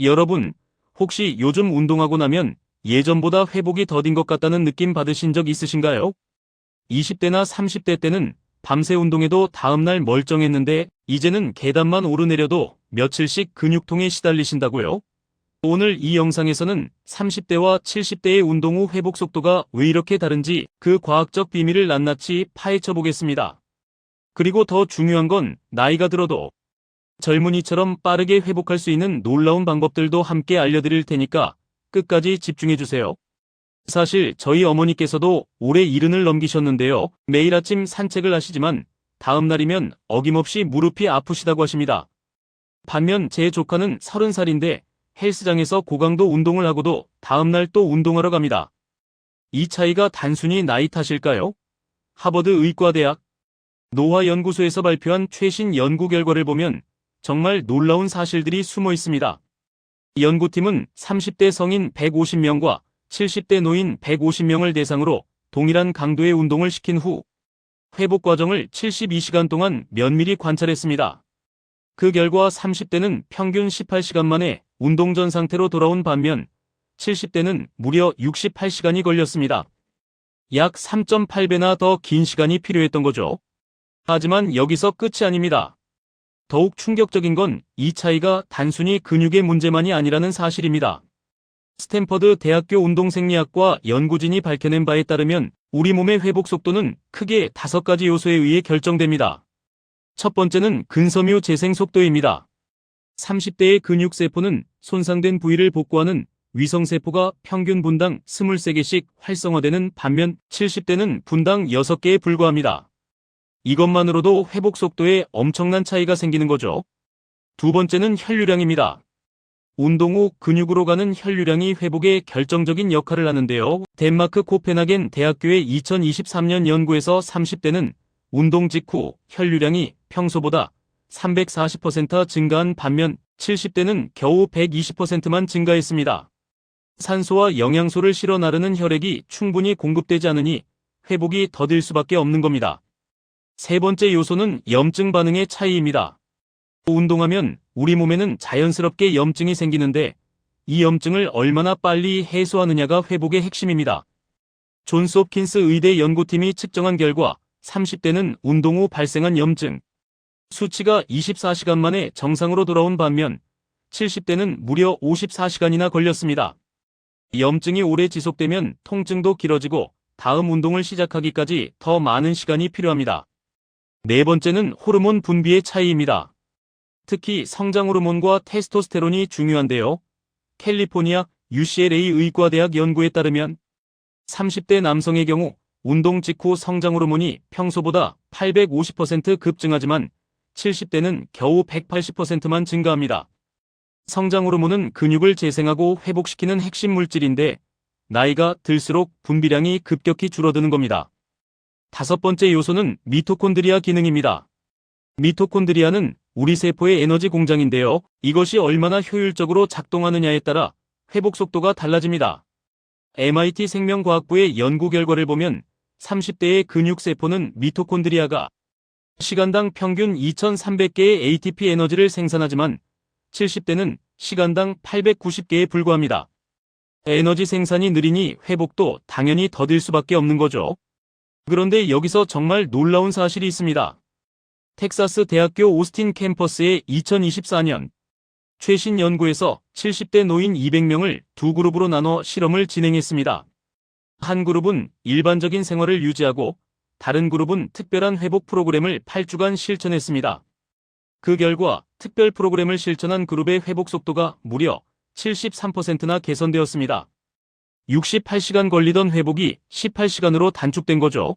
여러분, 혹시 요즘 운동하고 나면 예전보다 회복이 더딘 것 같다는 느낌 받으신 적 있으신가요? 20대나 30대 때는 밤새 운동해도 다음날 멀쩡했는데 이제는 계단만 오르내려도 며칠씩 근육통에 시달리신다고요? 오늘 이 영상에서는 30대와 70대의 운동 후 회복 속도가 왜 이렇게 다른지 그 과학적 비밀을 낱낱이 파헤쳐 보겠습니다. 그리고 더 중요한 건 나이가 들어도 젊은이처럼 빠르게 회복할 수 있는 놀라운 방법들도 함께 알려드릴 테니까 끝까지 집중해주세요. 사실 저희 어머니께서도 올해 이른을 넘기셨는데요. 매일 아침 산책을 하시지만 다음 날이면 어김없이 무릎이 아프시다고 하십니다. 반면 제 조카는 30살인데 헬스장에서 고강도 운동을 하고도 다음날 또 운동하러 갑니다. 이 차이가 단순히 나이 탓일까요? 하버드 의과대학 노화연구소에서 발표한 최신 연구 결과를 보면 정말 놀라운 사실들이 숨어 있습니다. 연구팀은 30대 성인 150명과 70대 노인 150명을 대상으로 동일한 강도의 운동을 시킨 후 회복 과정을 72시간 동안 면밀히 관찰했습니다. 그 결과 30대는 평균 18시간 만에 운동 전 상태로 돌아온 반면 70대는 무려 68시간이 걸렸습니다. 약 3.8배나 더 긴 시간이 필요했던 거죠. 하지만 여기서 끝이 아닙니다. 더욱 충격적인 건 이 차이가 단순히 근육의 문제만이 아니라는 사실입니다. 스탠퍼드 대학교 운동생리학과 연구진이 밝혀낸 바에 따르면 우리 몸의 회복 속도는 크게 다섯 가지 요소에 의해 결정됩니다. 첫 번째는 근섬유 재생 속도입니다. 30대의 근육세포는 손상된 부위를 복구하는 위성세포가 평균 분당 23개씩 활성화되는 반면 70대는 분당 6개에 불과합니다. 이것만으로도 회복 속도에 엄청난 차이가 생기는 거죠. 두 번째는 혈류량입니다. 운동 후 근육으로 가는 혈류량이 회복에 결정적인 역할을 하는데요. 덴마크 코펜하겐 대학교의 2023년 연구에서 30대는 운동 직후 혈류량이 평소보다 340% 증가한 반면 70대는 겨우 120%만 증가했습니다. 산소와 영양소를 실어 나르는 혈액이 충분히 공급되지 않으니 회복이 더딜 수밖에 없는 겁니다. 세 번째 요소는 염증 반응의 차이입니다. 운동하면 우리 몸에는 자연스럽게 염증이 생기는데 이 염증을 얼마나 빨리 해소하느냐가 회복의 핵심입니다. 존스 홉킨스 의대 연구팀이 측정한 결과 30대는 운동 후 발생한 염증 수치가 24시간 만에 정상으로 돌아온 반면 70대는 무려 54시간이나 걸렸습니다. 염증이 오래 지속되면 통증도 길어지고 다음 운동을 시작하기까지 더 많은 시간이 필요합니다. 네 번째는 호르몬 분비의 차이입니다. 특히 성장 호르몬과 테스토스테론이 중요한데요. 캘리포니아 UCLA 의과대학 연구에 따르면 30대 남성의 경우 운동 직후 성장 호르몬이 평소보다 850% 급증하지만 70대는 겨우 180%만 증가합니다. 성장 호르몬은 근육을 재생하고 회복시키는 핵심 물질인데 나이가 들수록 분비량이 급격히 줄어드는 겁니다. 다섯 번째 요소는 미토콘드리아 기능입니다. 미토콘드리아는 우리 세포의 에너지 공장인데요. 이것이 얼마나 효율적으로 작동하느냐에 따라 회복 속도가 달라집니다. MIT 생명과학부의 연구 결과를 보면 30대의 근육세포는 미토콘드리아가 시간당 평균 2300개의 ATP 에너지를 생산하지만 70대는 시간당 890개에 불과합니다. 에너지 생산이 느리니 회복도 당연히 더딜 수밖에 없는 거죠. 그런데 여기서 정말 놀라운 사실이 있습니다. 텍사스 대학교 오스틴 캠퍼스의 2024년 최신 연구에서 70대 노인 200명을 두 그룹으로 나눠 실험을 진행했습니다. 한 그룹은 일반적인 생활을 유지하고 다른 그룹은 특별한 회복 프로그램을 8주간 실천했습니다. 그 결과 특별 프로그램을 실천한 그룹의 회복 속도가 무려 73%나 개선되었습니다. 68시간 걸리던 회복이 18시간으로 단축된 거죠.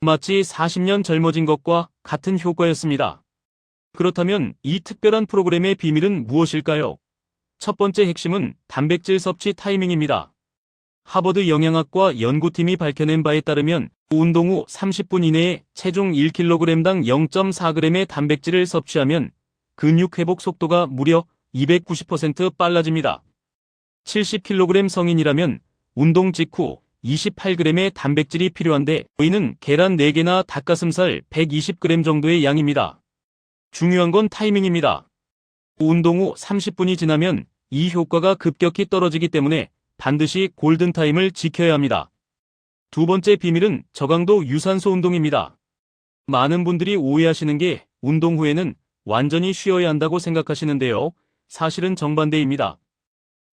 마치 40년 젊어진 것과 같은 효과였습니다. 그렇다면 이 특별한 프로그램의 비밀은 무엇일까요? 첫 번째 핵심은 단백질 섭취 타이밍입니다. 하버드 영양학과 연구팀이 밝혀낸 바에 따르면 운동 후 30분 이내에 체중 1kg당 0.4g의 단백질을 섭취하면 근육 회복 속도가 무려 290% 빨라집니다. 70kg 성인이라면 운동 직후 28g의 단백질이 필요한데 저희는 계란 4개나 닭가슴살 120g 정도의 양입니다. 중요한 건 타이밍입니다. 운동 후 30분이 지나면 이 효과가 급격히 떨어지기 때문에 반드시 골든타임을 지켜야 합니다. 두 번째 비밀은 저강도 유산소 운동입니다. 많은 분들이 오해하시는 게 운동 후에는 완전히 쉬어야 한다고 생각하시는데요. 사실은 정반대입니다.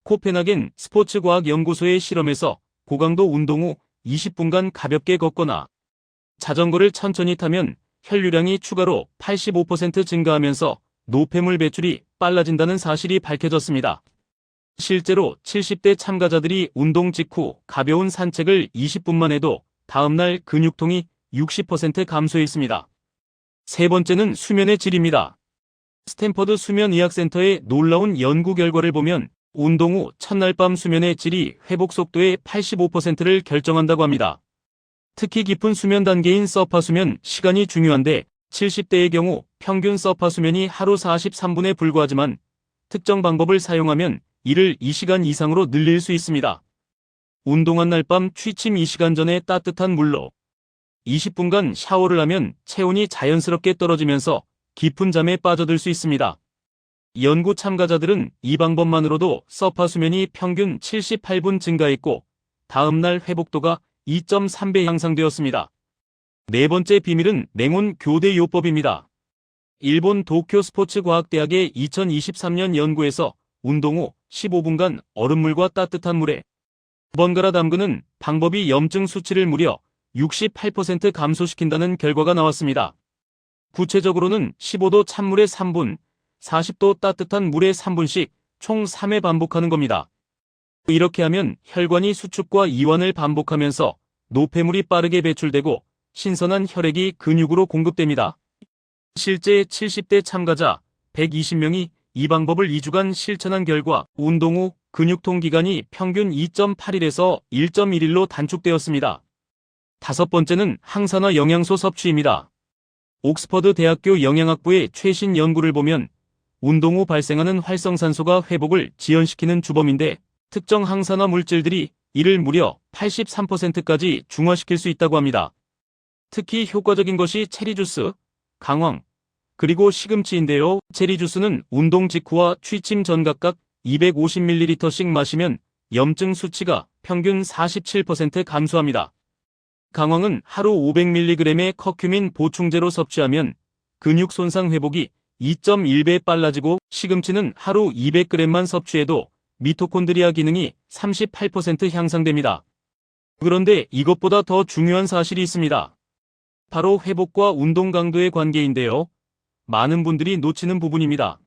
코펜하겐 스포츠과학연구소의 실험에서 고강도 운동 후 20분간 가볍게 걷거나 자전거를 천천히 타면 혈류량이 추가로 85% 증가하면서 노폐물 배출이 빨라진다는 사실이 밝혀졌습니다. 실제로 70대 참가자들이 운동 직후 가벼운 산책을 20분만 해도 다음날 근육통이 60% 감소했습니다. 세 번째는 수면의 질입니다. 스탠퍼드 수면의학센터의 놀라운 연구 결과를 보면 운동 후 첫날 밤 수면의 질이 회복 속도의 85%를 결정한다고 합니다. 특히 깊은 수면 단계인 서파 수면 시간이 중요한데 70대의 경우 평균 서파 수면이 하루 43분에 불과하지만 특정 방법을 사용하면 이를 2시간 이상으로 늘릴 수 있습니다. 운동한 날 밤 취침 2시간 전에 따뜻한 물로 20분간 샤워를 하면 체온이 자연스럽게 떨어지면서 깊은 잠에 빠져들 수 있습니다. 연구 참가자들은 이 방법만으로도 서파 수면이 평균 78분 증가했고 다음날 회복도가 2.3배 향상되었습니다. 네 번째 비밀은 냉온 교대 요법입니다. 일본 도쿄 스포츠 과학대학의 2023년 연구에서 운동 후 15분간 얼음물과 따뜻한 물에 번갈아 담그는 방법이 염증 수치를 무려 68% 감소시킨다는 결과가 나왔습니다. 구체적으로는 15도 찬물에 3분, 40도 따뜻한 물에 3분씩 총 3회 반복하는 겁니다. 이렇게 하면 혈관이 수축과 이완을 반복하면서 노폐물이 빠르게 배출되고 신선한 혈액이 근육으로 공급됩니다. 실제 70대 참가자 120명이 이 방법을 2주간 실천한 결과 운동 후 근육통 기간이 평균 2.8일에서 1.1일로 단축되었습니다. 다섯 번째는 항산화 영양소 섭취입니다. 옥스퍼드 대학교 영양학부의 최신 연구를 보면 운동 후 발생하는 활성산소가 회복을 지연시키는 주범인데 특정 항산화 물질들이 이를 무려 83%까지 중화시킬 수 있다고 합니다. 특히 효과적인 것이 체리주스, 강황, 그리고 시금치인데요. 체리주스는 운동 직후와 취침 전 각각 250ml씩 마시면 염증 수치가 평균 47% 감소합니다. 강황은 하루 500mg의 커큐민 보충제로 섭취하면 근육 손상 회복이 2.1배 빨라지고 시금치는 하루 200g만 섭취해도 미토콘드리아 기능이 38% 향상됩니다. 그런데 이것보다 더 중요한 사실이 있습니다. 바로 회복과 운동 강도의 관계인데요. 많은 분들이 놓치는 부분입니다.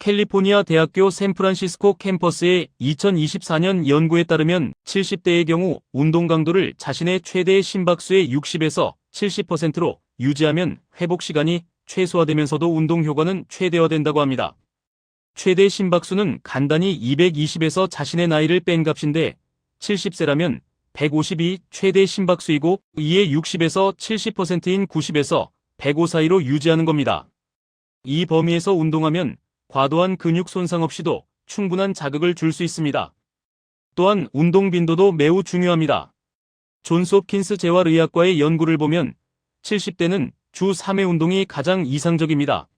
캘리포니아 대학교 샌프란시스코 캠퍼스의 2024년 연구에 따르면 70대의 경우 운동 강도를 자신의 최대 심박수의 60에서 70%로 유지하면 회복 시간이 최소화되면서도 운동 효과는 최대화된다고 합니다. 최대 심박수는 간단히 220에서 자신의 나이를 뺀 값인데 70세라면 152 최대 심박수이고 이에 60에서 70%인 90에서 105 사이로 유지하는 겁니다. 이 범위에서 운동하면 과도한 근육 손상 없이도 충분한 자극을 줄 수 있습니다. 또한 운동 빈도도 매우 중요합니다. 존스 홉킨스 재활의학과의 연구를 보면 70대는 주 3회 운동이 가장 이상적입니다.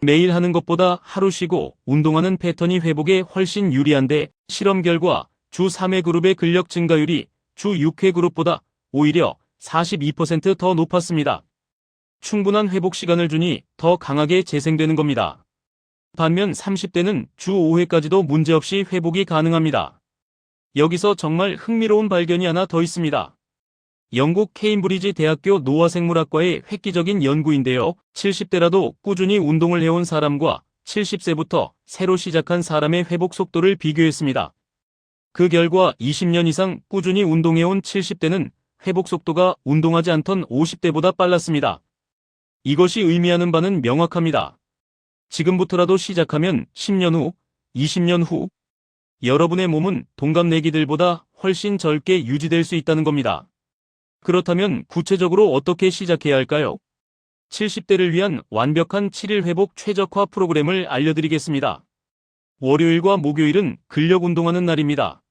매일 하는 것보다 하루 쉬고 운동하는 패턴이 회복에 훨씬 유리한데 실험 결과 주 3회 그룹의 근력 증가율이 주 6회 그룹보다 오히려 42%더 높았습니다. 충분한 회복 시간을 주니 더 강하게 재생되는 겁니다. 반면 30대는 주 5회까지도 문제없이 회복이 가능합니다. 여기서 정말 흥미로운 발견이 하나 더 있습니다. 영국 케임브리지 대학교 노화생물학과의 획기적인 연구인데요. 70대라도 꾸준히 운동을 해온 사람과 70세부터 새로 시작한 사람의 회복 속도를 비교했습니다. 그 결과 20년 이상 꾸준히 운동해온 70대는 회복 속도가 운동하지 않던 50대보다 빨랐습니다. 이것이 의미하는 바는 명확합니다. 지금부터라도 시작하면 10년 후, 20년 후, 여러분의 몸은 동갑내기들보다 훨씬 젊게 유지될 수 있다는 겁니다. 그렇다면 구체적으로 어떻게 시작해야 할까요? 70대를 위한 완벽한 7일 회복 최적화 프로그램을 알려드리겠습니다. 월요일과 목요일은 근력 운동하는 날입니다.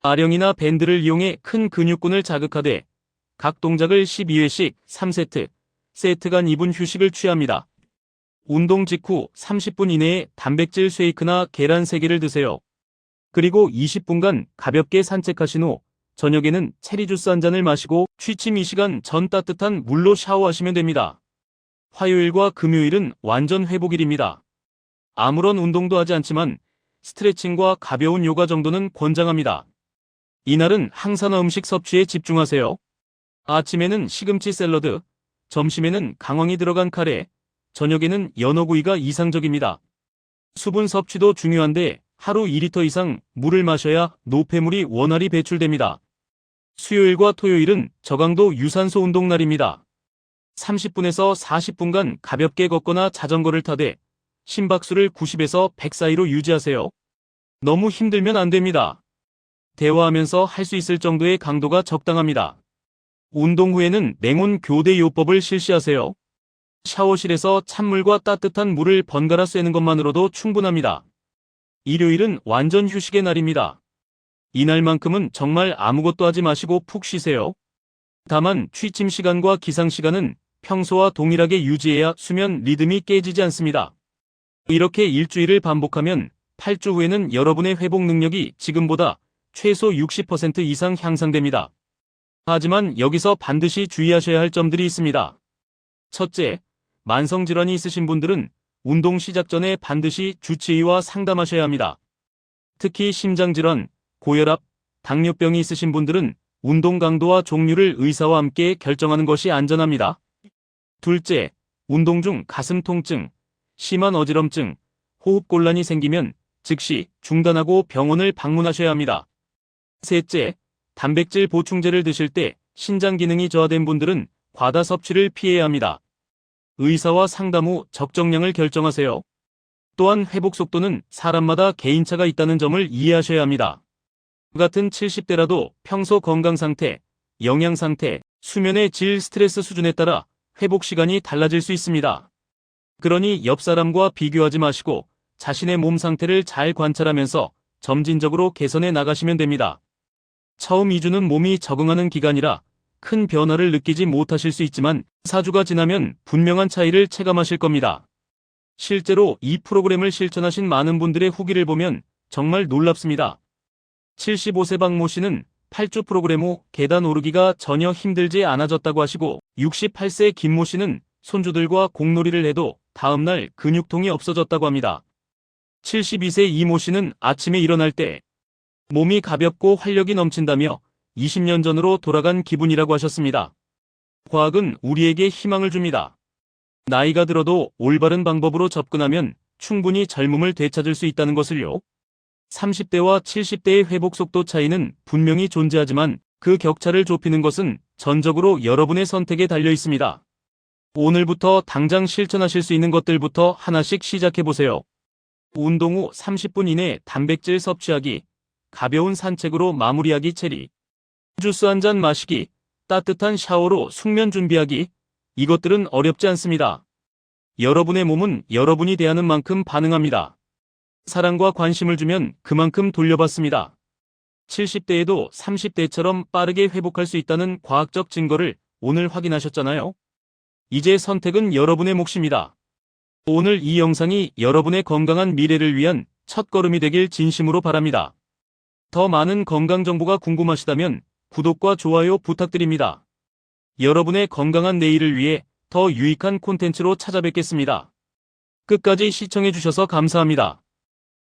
아령이나 밴드를 이용해 큰 근육군을 자극하되 각 동작을 12회씩 3세트, 세트 간 2분 휴식을 취합니다. 운동 직후 30분 이내에 단백질 쉐이크나 계란 3개를 드세요. 그리고 20분간 가볍게 산책하신 후 저녁에는 체리 주스 한 잔을 마시고 취침 2시간 전 따뜻한 물로 샤워하시면 됩니다. 화요일과 금요일은 완전 회복일입니다. 아무런 운동도 하지 않지만 스트레칭과 가벼운 요가 정도는 권장합니다. 이날은 항산화 음식 섭취에 집중하세요. 아침에는 시금치 샐러드, 점심에는 강황이 들어간 카레, 저녁에는 연어구이가 이상적입니다. 수분 섭취도 중요한데 하루 2리터 이상 물을 마셔야 노폐물이 원활히 배출됩니다. 수요일과 토요일은 저강도 유산소 운동 날입니다. 30분에서 40분간 가볍게 걷거나 자전거를 타되 심박수를 90에서 100 사이로 유지하세요. 너무 힘들면 안 됩니다. 대화하면서 할 수 있을 정도의 강도가 적당합니다. 운동 후에는 냉온 교대 요법을 실시하세요. 샤워실에서 찬물과 따뜻한 물을 번갈아 쐬는 것만으로도 충분합니다. 일요일은 완전 휴식의 날입니다. 이날만큼은 정말 아무것도 하지 마시고 푹 쉬세요. 다만 취침 시간과 기상 시간은 평소와 동일하게 유지해야 수면 리듬이 깨지지 않습니다. 이렇게 일주일을 반복하면 8주 후에는 여러분의 회복 능력이 지금보다 최소 60% 이상 향상됩니다. 하지만 여기서 반드시 주의하셔야 할 점들이 있습니다. 첫째, 만성질환이 있으신 분들은 운동 시작 전에 반드시 주치의와 상담하셔야 합니다. 특히 심장질환, 고혈압, 당뇨병이 있으신 분들은 운동 강도와 종류를 의사와 함께 결정하는 것이 안전합니다. 둘째, 운동 중 가슴 통증, 심한 어지럼증, 호흡곤란이 생기면 즉시 중단하고 병원을 방문하셔야 합니다. 셋째, 단백질 보충제를 드실 때 신장 기능이 저하된 분들은 과다 섭취를 피해야 합니다. 의사와 상담 후 적정량을 결정하세요. 또한 회복 속도는 사람마다 개인차가 있다는 점을 이해하셔야 합니다. 같은 70대라도 평소 건강 상태, 영양 상태, 수면의 질, 스트레스 수준에 따라 회복 시간이 달라질 수 있습니다. 그러니 옆 사람과 비교하지 마시고 자신의 몸 상태를 잘 관찰하면서 점진적으로 개선해 나가시면 됩니다. 처음 2주는 몸이 적응하는 기간이라 큰 변화를 느끼지 못하실 수 있지만 4주가 지나면 분명한 차이를 체감하실 겁니다. 실제로 이 프로그램을 실천하신 많은 분들의 후기를 보면 정말 놀랍습니다. 75세 박모 씨는 8주 프로그램 후 계단 오르기가 전혀 힘들지 않아졌다고 하시고 68세 김모 씨는 손주들과 공놀이를 해도 다음날 근육통이 없어졌다고 합니다. 72세 이모 씨는 아침에 일어날 때 몸이 가볍고 활력이 넘친다며 20년 전으로 돌아간 기분이라고 하셨습니다. 과학은 우리에게 희망을 줍니다. 나이가 들어도 올바른 방법으로 접근하면 충분히 젊음을 되찾을 수 있다는 것을요. 30대와 70대의 회복 속도 차이는 분명히 존재하지만 그 격차를 좁히는 것은 전적으로 여러분의 선택에 달려 있습니다. 오늘부터 당장 실천하실 수 있는 것들부터 하나씩 시작해 보세요. 운동 후 30분 이내 단백질 섭취하기, 가벼운 산책으로 마무리하기 체리, 주스 한 잔 마시기, 따뜻한 샤워로 숙면 준비하기, 이것들은 어렵지 않습니다. 여러분의 몸은 여러분이 대하는 만큼 반응합니다. 사랑과 관심을 주면 그만큼 돌려받습니다. 70대에도 30대처럼 빠르게 회복할 수 있다는 과학적 증거를 오늘 확인하셨잖아요. 이제 선택은 여러분의 몫입니다. 오늘 이 영상이 여러분의 건강한 미래를 위한 첫걸음이 되길 진심으로 바랍니다. 더 많은 건강 정보가 궁금하시다면 구독과 좋아요 부탁드립니다. 여러분의 건강한 내일을 위해 더 유익한 콘텐츠로 찾아뵙겠습니다. 끝까지 시청해주셔서 감사합니다.